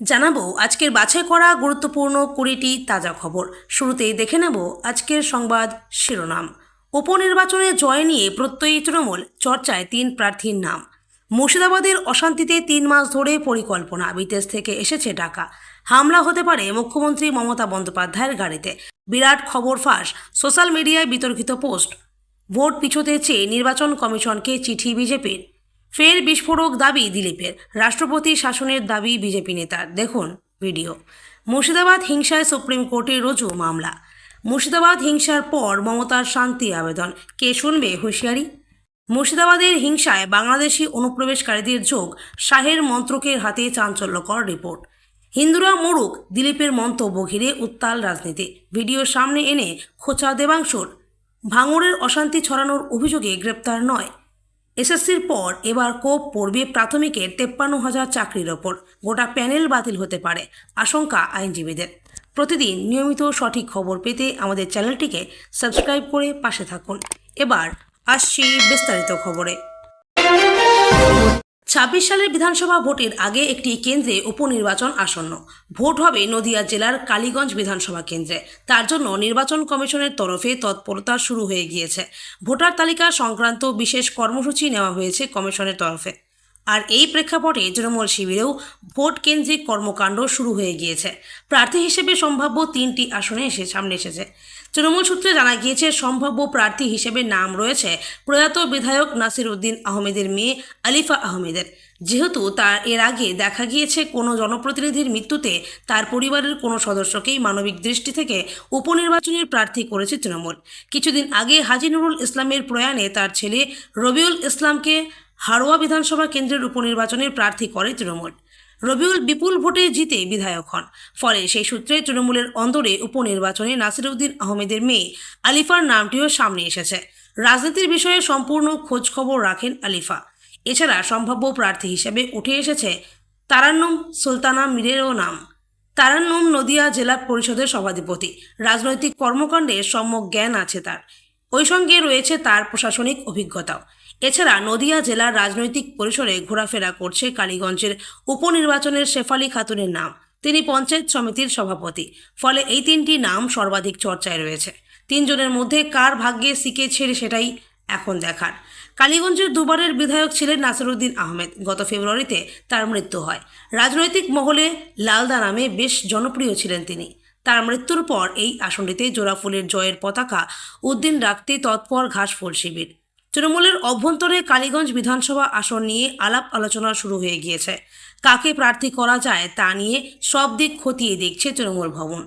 জানাব আজকের বাছাই করা গুরুত্বপূর্ণ কুড়িটি তাজা খবর। শুরুতেই দেখে নেব আজকের সংবাদ শিরোনাম। উপনির্বাচনে জয় নিয়ে প্রত্যয়ী তৃণমূল চর্চায় তিন প্রার্থীর নাম। মুর্শিদাবাদের অশান্তিতে তিন মাস ধরে পরিকল্পনা, বিদেশ থেকে এসেছে টাকা হামলা হতে পারে মুখ্যমন্ত্রী মমতা বন্দ্যোপাধ্যায়ের গাড়িতে। বিরাট খবর ফাঁস, সোশ্যাল মিডিয়ায় বিতর্কিত পোস্ট। ভোট পিছোতে চেয়ে নির্বাচন কমিশনকে চিঠি বিজেপির। ফের বিস্ফোরক দাবি দিলীপের। রাষ্ট্রপতি শাসনের দাবি বিজেপি নেতার। দেখুন ভিডিও। মুর্শিদাবাদ হিংসায় সুপ্রিম কোর্টে রুজু মামলা। মুর্শিদাবাদ হিংসার পর মমতার শান্তি আবেদন। কে শুনবে হুঁশিয়ারি? মুর্শিদাবাদের হিংসায় বাংলাদেশি অনুপ্রবেশকারীদের যোগ শাহের মন্ত্রকের হাতে চাঞ্চল্যকর রিপোর্ট। হিন্দুরা মরুক দিলীপের মন্তব্য ঘিরে উত্তাল রাজনীতি। ভিডিও সামনে এনে খোঁচা দেবাংশুর। ভাঙড়ের অশান্তি ছড়ানোর অভিযোগে গ্রেপ্তার নয়। এসএসসির পর এবার কোপ পড়বে প্রাথমিকের তেপ্পান্ন হাজার চাকরির ওপর। গোটা প্যানেল বাতিল হতে পারে, আশঙ্কা আইনজীবীদের। প্রতিদিন নিয়মিত সঠিক খবর পেতে আমাদের চ্যানেলটিকে সাবস্ক্রাইব করে পাশে থাকুন। এবার আসছি বিস্তারিত খবরে। ছাব্বিশ সালের বিধানসভা ভোটের আগে একটি কেন্দ্রে উপনির্বাচন আসন্ন। ভোট হবে নদিয়া জেলার কালীগঞ্জ বিধানসভা কেন্দ্রে। তার জন্য নির্বাচন কমিশনের তরফে তৎপরতা শুরু হয়ে গিয়েছে। ভোটার তালিকা সংক্রান্ত বিশেষ কর্মসূচি নেওয়া হয়েছে কমিশনের তরফে। আর এই প্রেক্ষাপটে তৃণমূল শিবিরেও ভোট কেন্দ্রিক কর্মকাণ্ড শুরু হয়ে গিয়েছে। প্রার্থী হিসেবে সম্ভাব্য তিনটি আসনে এসে সামনে এসেছে। তৃণমূল সূত্রে জানা গিয়েছে, সম্ভাব্য প্রার্থী হিসেবে নাম রয়েছে প্রয়াত বিধায়ক নাসির উদ্দিন আহমেদের মেয়ে আলিফা আহমেদের। যেহেতু তার এর আগে দেখা গিয়েছে, কোনো জনপ্রতিনিধির মৃত্যুতে তার পরিবারের কোনো সদস্যকেই মানবিক দৃষ্টি থেকে উপনির্বাচনের প্রার্থী করেছে তৃণমূল। কিছুদিন আগে হাজি নুরুল ইসলামের প্রয়াণে তার ছেলে রবিউল ইসলামকে হাড়োয়া বিধানসভা কেন্দ্রের উপনির্বাচনের প্রার্থী করে তৃণমূল। রবিউল বিপুল ভোটে জিতে বিধায়ক হন। ফলে সেই সূত্রে তৃণমূলের অন্দরে উপনির্বাচনে নাসিরউদ্দিন আহমেদের মেয়ে আলিফার নামটিও সামনে এসেছে। রাজনীতির বিষয়ে সম্পূর্ণ খোঁজখবর রাখেন আলিফা। এছাড়া সম্ভাব্য প্রার্থী হিসেবে উঠে এসেছে তারান্নুম সুলতানা মীরেরও নাম। তারান্নুম নদিয়া জেলা পরিষদের সভাধিপতি। রাজনৈতিক কর্মকাণ্ডে সম্যক জ্ঞান আছে তার। ওই সঙ্গে রয়েছে তার প্রশাসনিক অভিজ্ঞতাও। এছাড়া নদিয়া জেলার রাজনৈতিক পরিসরে ঘোরাফেরা করছে কালীগঞ্জের উপনির্বাচনের শেফালি খাতুনের নাম। তিনি পঞ্চায়েত সমিতির সভাপতি। ফলে এই তিনটি নাম সর্বাধিক চর্চায় রয়েছে। তিনজনের মধ্যে কার ভাগ্যে সিকে ছেড়ে সেটাই এখন দেখার। কালীগঞ্জের দুবারের বিধায়ক ছিলেন নাসিরুদ্দিন আহমেদ। গত ফেব্রুয়ারিতে তার মৃত্যু হয়। রাজনৈতিক মহলে লালদা নামে বেশ জনপ্রিয় ছিলেন তিনি। তার মৃত্যুর পর এই আসনটিতে জোড়াফুলের জয়ের পতাকা, উদ্দিন রাখতে তৎপর ঘাসফুল শিবির। তৃণমূলের অভ্যন্তরে কালীগঞ্জ বিধানসভা আসন নিয়ে আলাপ আলোচনা শুরু হয়ে গিয়েছে। কাকে প্রার্থী করা যায় তা নিয়ে সব দিক খতিয়ে দেখছে তৃণমূল ভবন।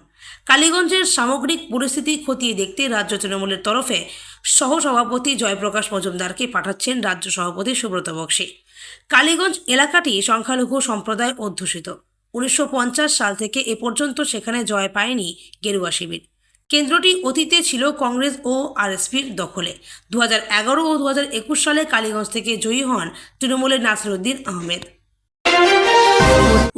কালীগঞ্জের সামগ্রিক পরিস্থিতি খতিয়ে দেখতে রাজ্য তৃণমূলের তরফে সহসভাপতি জয়প্রকাশ মজুমদারকে পাঠাচ্ছেন রাজ্য সভাপতি সুব্রত বক্সী। কালীগঞ্জ এলাকাটি সংখ্যালঘু সম্প্রদায় অধ্যুষিত। উনিশশো পঞ্চাশ সাল থেকে এ পর্যন্ত সেখানে জয় পায়নি গেরুয়া শিবির। কেন্দ্রটি অতীতে ছিল কংগ্রেস ও আরএসপির দখলে। দু এগারো ও দু হাজার একুশ সালে কালীগঞ্জ থেকে জয়ী হন তৃণমূলের নাসিরুদ্দিন আহমেদ।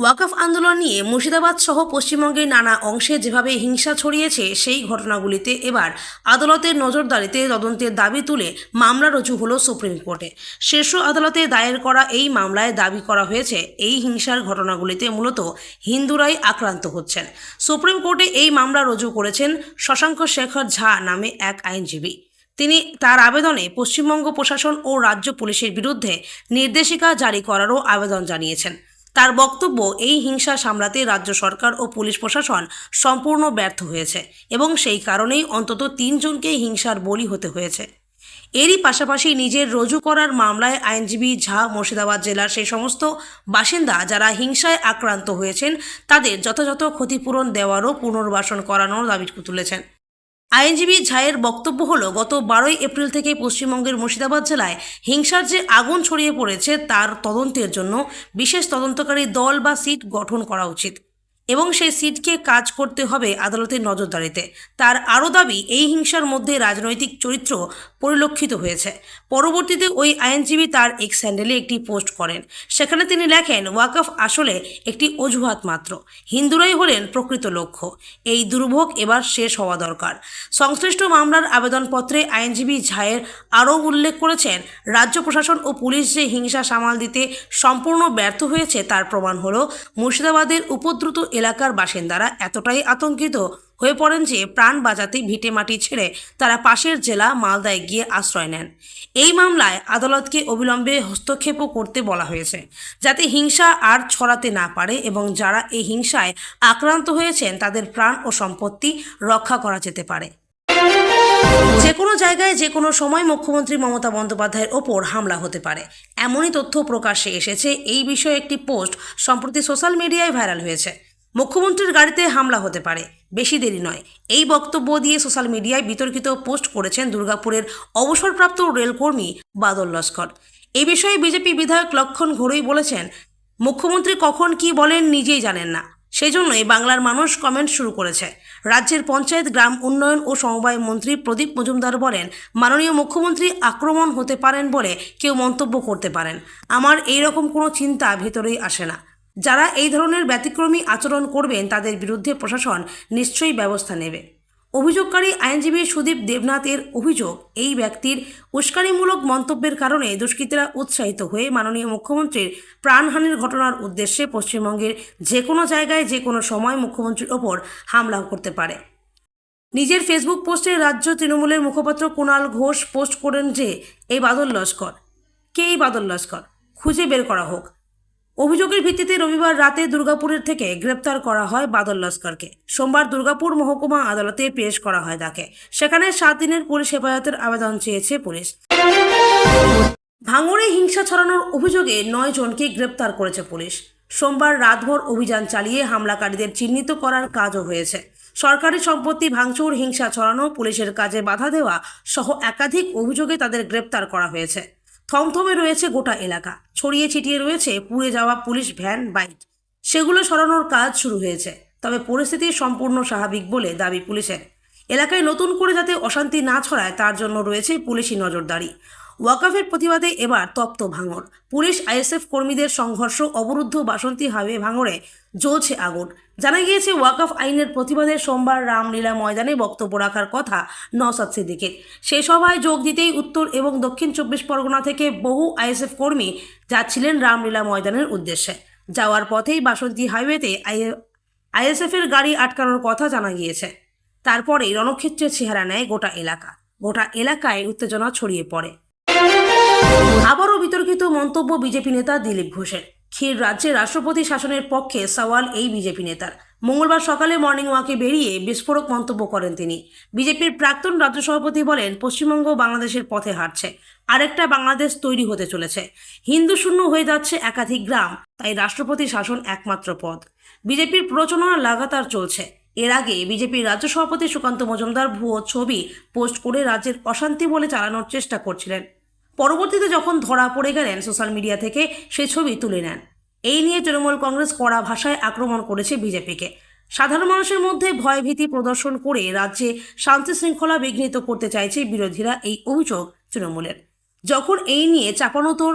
ওয়াকফ আন্দোলন নিয়ে মুর্শিদাবাদ সহ পশ্চিমবঙ্গের নানা অংশে যেভাবে হিংসা ছড়িয়েছে, সেই ঘটনাগুলিতে এবার আদালতের নজরদারিতে তদন্তের দাবি তুলে মামলা রুজু হলো সুপ্রিম কোর্টে। শীর্ষ আদালতে দায়ের করা এই মামলায় দাবি করা হয়েছে, এই হিংসার ঘটনাগুলিতে মূলত হিন্দুরাই আক্রান্ত হচ্ছেন। সুপ্রিম কোর্টে এই মামলা রুজু করেছেন শশাঙ্ক শেখর ঝা নামে এক আইনজীবী। তিনি তার আবেদনে পশ্চিমবঙ্গ প্রশাসন ও রাজ্য পুলিশের বিরুদ্ধে নির্দেশিকা জারি করারও আবেদন জানিয়েছেন। তার বক্তব্য, এই হিংসা সামলাতে রাজ্য সরকার ও পুলিশ প্রশাসন সম্পূর্ণ ব্যর্থ হয়েছে এবং সেই কারণেই অন্তত তিনজনকে হিংসার বলি হতে হয়েছে। এরই পাশাপাশি নিজের রজু করার মামলায় আইনজীবী ঝা মুর্শিদাবাদ জেলার সেই সমস্ত বাসিন্দা যারা হিংসায় আক্রান্ত হয়েছেন, তাদের যথাযথ ক্ষতিপূরণ দেওয়ারও পুনর্বাসন করানোর দাবি তুলেছেন। আইনজীবী ঝায়ের বক্তব্য হলো, গত বারোই এপ্রিল থেকে পশ্চিমবঙ্গের মুর্শিদাবাদ জেলায় হিংসার যে আগুন ছড়িয়ে পড়েছে, তার তদন্তের জন্য বিশেষ তদন্তকারী দল বা সিট গঠন করা উচিত। এবং সেই সিটকে কাজ করতে হবে আদালতের নজরদারিতে। তার আরও দাবি, এই হিংসার মধ্যে রাজনৈতিক চরিত্র পরিলক্ষিত হয়েছে। পরবর্তীতে ওই আইনজীবী তার এক স্যান্ডেলে একটি পোস্ট করেন। সেখানে তিনি লেখেন, ওয়াকফ আসলে একটি অজুহাত মাত্র। হিন্দুরাই হলেন প্রকৃত লক্ষ্য। এই দুর্ভোগ এবার শেষ হওয়া দরকার। সংশ্লিষ্ট মামলার আবেদনপত্রে আইনজীবী ঝায়ের আরও উল্লেখ করেছেন, রাজ্য প্রশাসন ও পুলিশ যে হিংসা সামাল দিতে সম্পূর্ণ ব্যর্থ হয়েছে তার প্রমাণ হলো মুর্শিদাবাদের উপদ্রুত এলাকার বাসিন্দারা এতটাই আতঙ্কিত হয়ে পড়েন যে প্রাণ বাঁচাতে ভিটে মাটি ছেড়ে তারা পাশের জেলা মালদায় গিয়ে আশ্রয় নেন। এই মামলায় আদালতকে অবিলম্বে হস্তক্ষেপও করতে বলা হয়েছে, যাতে হিংসা আর ছড়াতে না পারে এবং যারা এই হিংসায় আক্রান্ত হয়েছেন তাদের প্রাণ ও সম্পত্তি রক্ষা করা যেতে পারে। যে কোনো জায়গায় যে কোনো সময় মুখ্যমন্ত্রী মমতা বন্দ্যোপাধ্যায়ের ওপর হামলা হতে পারে। এমনই তথ্য প্রকাশ্যে এসেছে। এই বিষয়ে একটি পোস্ট সম্প্রতি সোশ্যাল মিডিয়ায় ভাইরাল হয়েছে। মুখ্যমন্ত্রীর গাড়িতে হামলা হতে পারে। বেশি দেরি নয়। এই বক্তব্য দিয়ে সোশ্যাল মিডিয়ায় বিতর্কিত পোস্ট করেছেন দুর্গাপুরের অবসরপ্রাপ্ত রেলকর্মী বাদল লস্কর। এই বিষয়ে বিজেপি বিধায়ক লক্ষণ ঘোড়ই বলেছেন, মুখ্যমন্ত্রী কখন কি বলেন নিজেই জানেন না। সেজন্যই বাংলার মানুষ কমেন্ট শুরু করেছে। রাজ্যের পঞ্চায়েত, গ্রাম উন্নয়ন ও সমবায় মন্ত্রী প্রদীপ মজুমদার বলেন, মাননীয় মুখ্যমন্ত্রী আক্রমণ হতে পারেন বলে কেউ মন্তব্য করতে পারেন। আমার এই রকম কোনো চিন্তা ভেতরেই আসে না। যারা এই ধরনের ব্যতিক্রমী আচরণ করবেন, তাদের বিরুদ্ধে প্রশাসন নিশ্চয়ই ব্যবস্থা নেবে। অভিযোগকারী আইনজীবী সুদীপ দেবনাথের অভিযোগ, এই ব্যক্তির উস্কানিমূলক মন্তব্যের কারণে দুষ্কৃতীরা উৎসাহিত হয়ে মাননীয় মুখ্যমন্ত্রীর প্রাণহানির ঘটনার উদ্দেশ্যে পশ্চিমবঙ্গের যে কোনো জায়গায় যে কোনো সময় মুখ্যমন্ত্রীর ওপর হামলা করতে পারে। নিজের ফেসবুক পোস্টে রাজ্য তৃণমূলের মুখপাত্র কুণাল ঘোষ পোস্ট করেন যে, এই বাদল লস্কর। কে এই বাদল লস্কর? খুঁজে বের করা হোক। অভিযোগের ভিত্তিতে রবিবার রাতে দুর্গাপুরের থেকে গ্রেপ্তার করা হয় বাদল লস্করকে। সোমবার দুর্গাপুর মহকুমা আদালতে পেশ করা হয় তাকে। সেখানে সাত দিনের পুলিশ হেফাজতের আবেদন চেয়েছে পুলিশ। ভাঙড়ে হিংসা ছড়ানোর অভিযোগে নয় জনকে গ্রেপ্তার করেছে পুলিশ। সোমবার রাতভর অভিযান চালিয়ে হামলাকারীদের চিহ্নিত করার কাজও হয়েছে। সরকারি সম্পত্তি ভাঙচুর, হিংসা ছড়ানো, পুলিশের কাজে বাধা দেওয়া সহ একাধিক অভিযোগে তাদের গ্রেপ্তার করা হয়েছে। থমথমে রয়েছে গোটা এলাকা। ছড়িয়ে ছিটিয়ে রয়েছে পুড়ে যাওয়া পুলিশ ভ্যান, বাইক। সেগুলো সরানোর কাজ শুরু হয়েছে। তবে পরিস্থিতি সম্পূর্ণ স্বাভাবিক বলে দাবি পুলিশের। এলাকায় নতুন করে যাতে অশান্তি না ছড়ায়, তার জন্য রয়েছে পুলিশি নজরদারি। ওয়াকাফের প্রতিবাদে এবার তপ্ত ভাঙড় পুলিশ, আইএসএফ কর্মীদের সংঘর্ষ, অবরুদ্ধ বাসন্তী হাইওয়ে ভাঙড়ে জ্বলছে আগুন। জানা গিয়েছে, ওয়াকাফ আইনের প্রতিবাদে সোমবার রামলীলা ময়দানে বক্তব্য রাখার কথা নওসাদ সিদ্দিকের। সে সভায় যোগ দিতেই উত্তর এবং দক্ষিণ চব্বিশ পরগনা থেকে বহু আইএসএফ কর্মী যাচ্ছিলেন রামলীলা ময়দানের উদ্দেশ্যে। যাওয়ার পথেই বাসন্তী হাইওয়েতে আইএসএফের গাড়ি আটকানোর কথা জানা গিয়েছে। তারপরেই রণক্ষেত্রের চেহারা নেয় গোটা এলাকা। গোটা এলাকায় উত্তেজনা ছড়িয়ে পড়ে। আবারও বিতর্কিত মন্তব্য বিজেপি নেতা দিলীপ ঘোষের। ক্ষীর রাজ্যে রাষ্ট্রপতি শাসনের পক্ষে সওয়াল এই বিজেপি নেতার। মঙ্গলবার সকালে মর্নিং ওয়াকে বেরিয়ে বিস্ফোরক মন্তব্য করেন তিনি। বিজেপির প্রাক্তন রাজ্য সভাপতি বলেন, পশ্চিমবঙ্গ বাংলাদেশের পথে হাঁটছে। আরেকটা বাংলাদেশ তৈরি হতে চলেছে। হিন্দু শূন্য হয়ে যাচ্ছে একাধিক গ্রাম, তাই রাষ্ট্রপতি শাসন একমাত্র পথ। বিজেপির প্ররোচনা লাগাতার চলছে। এর আগে বিজেপির রাজ্য সভাপতি সুকান্ত মজুমদার ভুয়ো ছবি পোস্ট করে রাজ্যের অশান্তি বলে চালানোর চেষ্টা করছিলেন। পরবর্তীতে যখন ধরা পড়ে গেলেন সোশ্যাল মিডিয়া থেকে, সে ছবি তুলে নেন। এই নিয়ে তৃণমূল কংগ্রেস কড়া ভাষায় আক্রমণ করেছে বিজেপিকে। সাধারণ মানুষের মধ্যে ভয়ভীতি প্রদর্শন করে রাজ্যে শান্তি শৃঙ্খলা বিঘ্নিত করতে চাইছে বিরোধীরা এই অভিযোগ তৃণমূলের। যখন এই নিয়ে চাপানোতর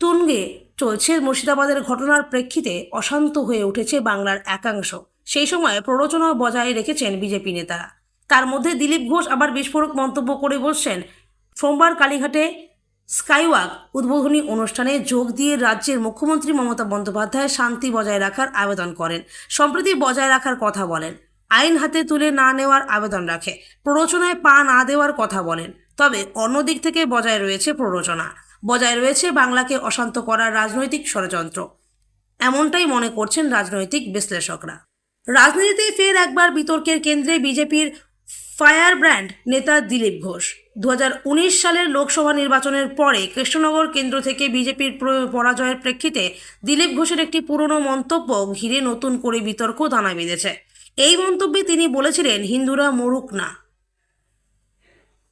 তুঙ্গে চলছে, মুর্শিদাবাদের ঘটনার প্রেক্ষিতে অশান্ত হয়ে উঠেছে বাংলার একাংশ। সেই সময় প্ররোচনা বজায় রেখেছেন বিজেপি নেতারা। তার মধ্যে দিলীপ ঘোষ আবার বিস্ফোরক মন্তব্য করে বসছেন সোমবার কালীঘাটে স্কাইওয়াক উদ্বোধনী অনুষ্ঠানে যোগ দিয়ে রাজ্যের মুখ্যমন্ত্রী মমতা বন্দ্যোপাধ্যায় শান্তি বজায় রাখার আবেদন করেন। সম্প্রতি বজায় রাখার কথা বলেন। আইন হাতে তুলে না নেওয়ার আবেদন রাখে। প্ররোচনায় পা না দেওয়ার কথা বলেন। তবে অন্যদিক থেকে বজায় রয়েছে প্ররোচনা। বজায় রয়েছে বাংলাকে অশান্ত করার রাজনৈতিক ষড়যন্ত্র। এমনটাই মনে করছেন রাজনৈতিক বিশ্লেষকরা। রাজনীতিতে ফের একবার বিতর্কের কেন্দ্রে বিজেপির ফায়ার ব্র্যান্ড নেতা দিলীপ ঘোষ। দু হাজার উনিশ সালের লোকসভা নির্বাচনের পরে কৃষ্ণনগর কেন্দ্র থেকে বিজেপির পরাজয়ের প্রেক্ষিতে দিলীপ ঘোষের একটি পুরনো মন্তব্য ঘিরে নতুন করে বিতর্ক দানা বেঁধেছে। এই মন্তব্যে তিনি বলেছিলেন, হিন্দুরা মরুক না।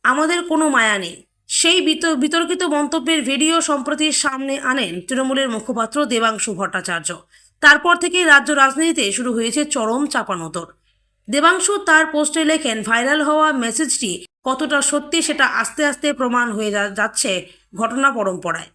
আমাদের কোনো মায়া নেই। সেই বিত- বিতর্কিত মন্তব্যের ভিডিও সম্প্রতি সামনে আনেন তৃণমূলের মুখপাত্র দেবাংশু ভট্টাচার্য। তারপর থেকেই রাজ্য রাজনীতিতে শুরু হয়েছে চরম চাপানোতর। দেবাংশু তার পোস্টে লেখেন, ভাইরাল হওয়া মেসেজটি কতটা সত্যি সেটা আস্তে আস্তে প্রমাণ হয়ে যাচ্ছে ঘটনা পরম্পরায়।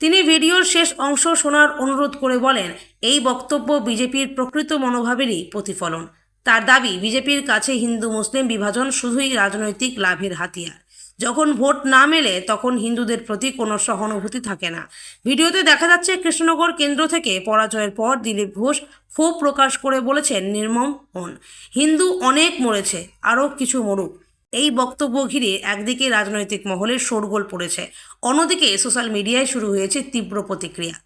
তিনি ভিডিওর শেষ অংশ শোনার অনুরোধ করে বলেন, এই বক্তব্য বিজেপির প্রকৃত মনোভাবেরই প্রতিফলন। তার দাবি, বিজেপির কাছে হিন্দু মুসলিম বিভাজন শুধুই রাজনৈতিক লাভের হাতিয়ার। যখন ভোট না মেলে, তখন হিন্দুদের প্রতি কোনো সহানুভূতি থাকে না। ভিডিওতে দেখা যাচ্ছে কৃষ্ণনগর কেন্দ্র থেকে পরাজয়ের পর দিলীপ ঘোষ ক্ষোভ প্রকাশ করে বলেছেন, নির্মম হন হিন্দু অনেক মরেছে, আরও কিছু মরুক। এই বক্তব্য ঘিরে একদিকে রাজনৈতিক মহলের শোরগোল পড়েছে, অন্যদিকে সোশ্যাল মিডিয়ায় শুরু হয়েছে তীব্র প্রতিক্রিয়া।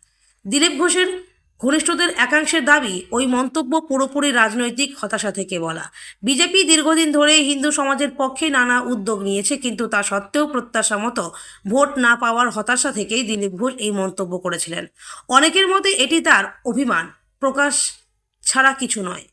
দিলীপ ঘোষের ঘনিষ্ঠদের একাংশের দাবি, ওই মন্তব্য পুরোপুরি রাজনৈতিক হতাশা থেকে বলা। বিজেপি দীর্ঘদিন ধরে হিন্দু সমাজের পক্ষে নানা উদ্যোগ নিয়েছে, কিন্তু তা সত্ত্বেও প্রত্যাশা মতো ভোট না পাওয়ার হতাশা থেকেই দিলীপ ঘোষ এই মন্তব্য করেছিলেন। অনেকের মতে এটি তার অভিমান, প্রকাশ ছাড়া কিছু নয়।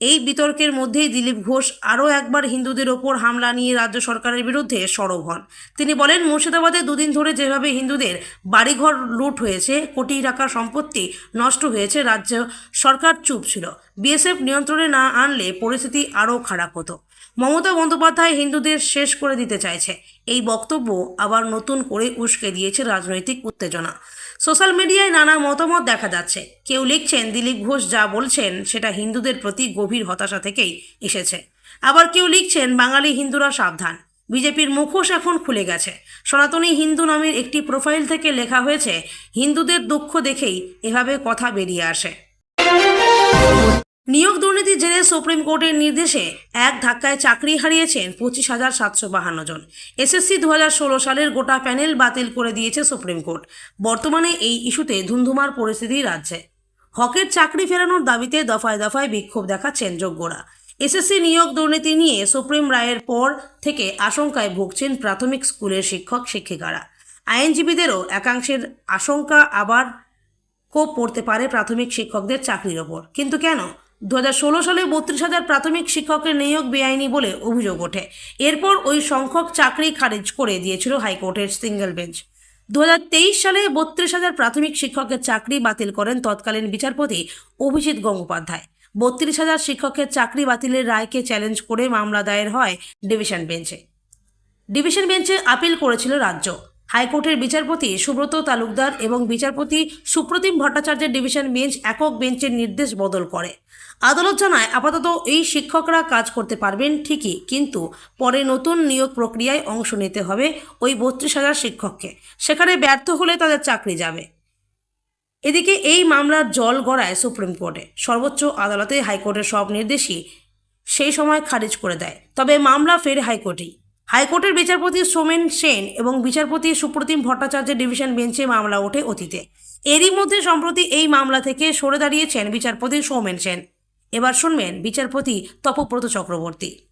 এই বিতর্কের মধ্যেই দিলীপ ঘোষ আরও একবার হিন্দুদের ওপর হামলা নিয়ে রাজ্য সরকারের বিরুদ্ধে সরব হন। তিনি বলেন, মুর্শিদাবাদে দুদিন ধরে যেভাবে হিন্দুদের বাড়িঘর লুট হয়েছে কোটি টাকার সম্পত্তি নষ্ট হয়েছে, রাজ্য সরকার চুপ ছিল। বিএসএফ নিয়ন্ত্রণে না আনলে পরিস্থিতি আরও খারাপ হতো। মমতা বন্দ্যোপাধ্যায় হিন্দুদের শেষ করে দিতে চাইছে। এই বক্তব্য আবার নতুন করে উস্কে দিয়েছে রাজনৈতিক উত্তেজনা। সোশ্যাল মিডিয়ায় নানা মতামত দেখা যাচ্ছে। কেউ লিখছেন, দিলীপ ঘোষ যা বলছেন, সেটা হিন্দুদের প্রতি গভীর হতাশা থেকেই এসেছে। আবার কেউ লিখছেন, বাঙালি হিন্দুরা সাবধান। বিজেপির মুখোশ এখন খুলে গেছে। সনাতনী হিন্দু নামের একটি প্রোফাইল থেকে লেখা হয়েছে, হিন্দুদের দুঃখ দেখেই এভাবে কথা বেরিয়ে আসে। নিয়োগ দুর্নীতি জেনে সুপ্রিম কোর্টের নির্দেশে এক ধাক্কায় চাকরি হারিয়েছেন পঁচিশ হাজার সাতশো বাহান্ন জন। এসএসসি দু হাজার ষোলো সালের গোটা প্যানেল বাতিল করে দিয়েছে সুপ্রিম কোর্ট। বর্তমানে এই ইস্যুতে ধুন্ধুমার পরিস্থিতি রাজ্যে। হকের চাকরি ফেরানোর দাবিতে দফায় দফায় বিক্ষোভ দেখাচ্ছেন যোগ্যরা। এসএসসি নিয়োগ দুর্নীতি নিয়ে সুপ্রিম রায়ের পর থেকে আশঙ্কায় ভুগছেন প্রাথমিক স্কুলের শিক্ষক, শিক্ষিকারা। আইনজীবীদেরও একাংশের আশঙ্কা আবার কোপ পড়তে পারে প্রাথমিক শিক্ষকদের চাকরির ওপর। কিন্তু কেন? দু হাজার ষোলো সালে বত্রিশ হাজার প্রাথমিক শিক্ষকের নিয়োগ বেআইনি বলে অভিযোগ ওঠে। এরপর ওই সংখ্যক চাকরি খারিজ করে দিয়েছিল হাইকোর্টের সিঙ্গেল বেঞ্চ। দু হাজার তেইশ সালে বত্রিশ হাজার প্রাথমিক শিক্ষকের চাকরি বাতিল করেন তৎকালীন বিচারপতি অভিজিৎ গঙ্গোপাধ্যায়। বত্রিশ হাজার শিক্ষকের চাকরি বাতিলের রায়কে চ্যালেঞ্জ করে মামলা দায়ের হয় ডিভিশন বেঞ্চে। ডিভিশন বেঞ্চে আপিল করেছিল রাজ্য। হাইকোর্টের বিচারপতি সুব্রত তালুকদার এবং বিচারপতি সুপ্রতিম ভট্টাচার্যের ডিভিশন বেঞ্চ একক বেঞ্চের নির্দেশ বদল করে। আদালত জানায় আপাতত এই শিক্ষকরা কাজ করতে পারবেন ঠিকই, কিন্তু পরে নতুন নিয়োগ প্রক্রিয়ায় অংশ নিতে হবে ওই বত্রিশ হাজার শিক্ষককে। সেখানে ব্যর্থ হলে তাদের চাকরি যাবে। এদিকে এই মামলার জল গড়ায় সুপ্রিম কোর্টে। সর্বোচ্চ আদালতে হাইকোর্টের সব নির্দেশই সেই সময় খারিজ করে দেয়। তবে মামলা ফের হাইকোর্টেই। হাইকোর্টের বিচারপতি সোমেন সেন এবং বিচারপতি সুপ্রতিম ভট্টাচার্যের ডিভিশন বেঞ্চে মামলা ওঠে অতীতে। এরই মধ্যে সম্প্রতি এই মামলা থেকে সরে দাঁড়িয়েছেন বিচারপতি সৌমেন সেন। এবার শুনবেন বিচারপতি তপব্রত চক্রবর্তী।